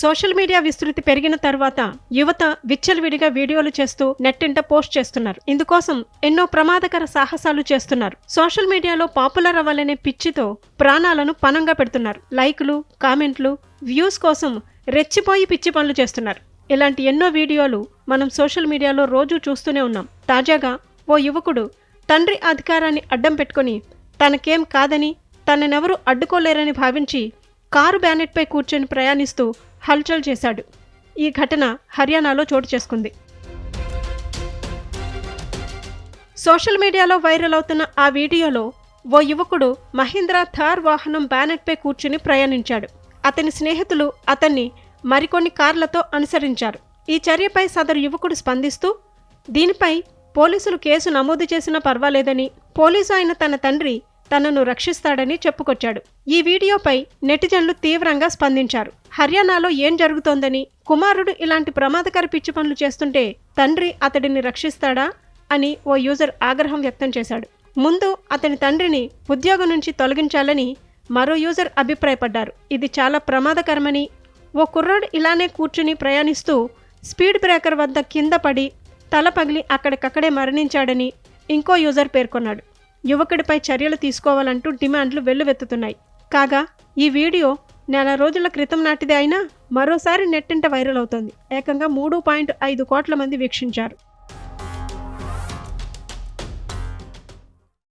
Social media విస్తృతి పెరిగిన తర్వాత యువత విచ్చలవిడిగా వీడియోలు చేస్తూ నెట్టింట పోస్ట్ చేస్తున్నారు. ఇందుకోసం ఎన్నో ప్రమాదకర సాహసాలు చేస్తున్నారు. సోషల్ మీడియాలో పాపులర్ అవ్వాలనే పిచ్చితో ప్రాణాలను పనంగా పెడుతున్నారు. లైక్లు కామెంట్లు వ్యూస్ కోసం రెచ్చిపోయి పిచ్చి పనులు చేస్తున్నారు. ఇలాంటి ఎన్నో వీడియోలు మనం సోషల్ మీడియాలో రోజు చూస్తూనే ఉన్నాం. తాజాగా ఓ యువకుడు తండ్రి అధికారాన్ని అడ్డం పెట్టుకొని తనకేం కాదని తననెవరూ అడ్డుకోలేరని భావించి కారు బ్యానెట్పై కూర్చొని ప్రయాణిస్తూ హల్చల్ చేశాడు. ఈ ఘటన హర్యానాలో చోటు చేసుకుంది. సోషల్ మీడియాలో వైరల్ అవుతున్న ఆ వీడియోలో ఓ యువకుడు మహీంద్రా థార్ వాహనం బ్యానెట్పై కూర్చుని ప్రయాణించాడు. అతని స్నేహితులు అతన్ని మరికొన్ని కార్లతో అనుసరించారు. ఈ చర్యపై సదరు యువకుడు స్పందిస్తూ దీనిపై పోలీసులు కేసు నమోదు చేసినా పర్వాలేదని పోలీసు అయిన తన తండ్రి తనను రక్షిస్తాడని చెప్పుకొచ్చాడు. ఈ వీడియోపై నెటిజన్లు తీవ్రంగా స్పందించారు. హర్యానాలో ఏం జరుగుతోందని కుమారుడు ఇలాంటి ప్రమాదకర పిచ్చి పనులు చేస్తుంటే తండ్రి అతడిని రక్షిస్తాడా అని ఓ యూజర్ ఆగ్రహం వ్యక్తం చేశాడు. ముందు అతని తండ్రిని ఉద్యోగం నుంచి తొలగించాలని మరో యూజర్ అభిప్రాయపడ్డారు. ఇది చాలా ప్రమాదకరమని ఓ కుర్రాడు ఇలానే కూర్చుని ప్రయాణిస్తూ స్పీడ్ బ్రేకర్ వద్ద కింద పడి తల పగిలి అక్కడికక్కడే మరణించాడని ఇంకో యూజర్ పేర్కొన్నాడు. యువకుడిపై చర్యలు తీసుకోవాలంటూ డిమాండ్లు వెల్లువెత్తుతున్నాయి. కాగా ఈ వీడియో నెల రోజుల క్రితం నాటిదే అయినా మరోసారి నెట్టింట వైరల్ అవుతోంది. ఏకంగా మూడు పాయింట్ ఐదు కోట్ల మంది వీక్షించారు.